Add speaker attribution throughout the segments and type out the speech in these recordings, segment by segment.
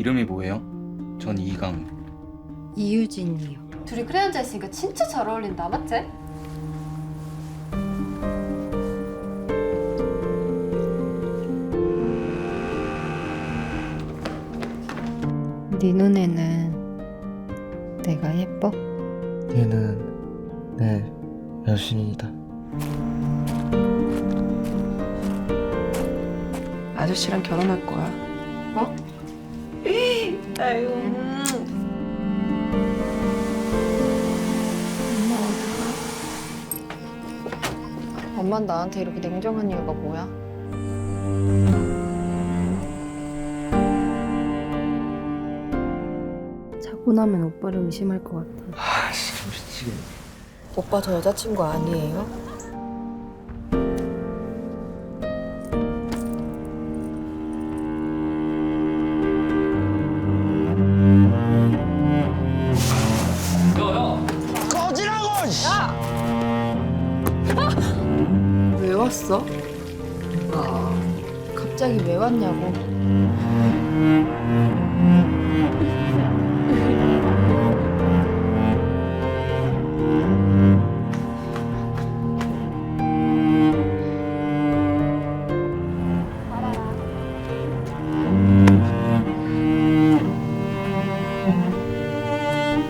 Speaker 1: 이름이 뭐예요? 전 이강.
Speaker 2: 이유진이요.
Speaker 3: 둘이 그래 앉아 있으니까 진짜 잘 어울린다 맞지?
Speaker 2: 네 눈에는 내가 예뻐?
Speaker 4: 얘는 내 여신이다.
Speaker 5: 아저씨랑 결혼할 거야.
Speaker 3: 뭐?
Speaker 5: 아유.
Speaker 2: 엄만 나한테 이렇게 냉정한 이유가 뭐야? 자고 나면 오빠를 의심할 것 같아.
Speaker 4: 아씨 미치겠네.
Speaker 5: 오빠 저 여자친구 아니에요?
Speaker 2: 왔어? 아, 갑자기 왜 왔냐고.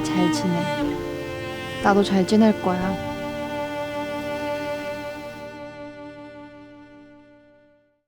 Speaker 2: 잘 지내. 나도 잘 지낼 거야.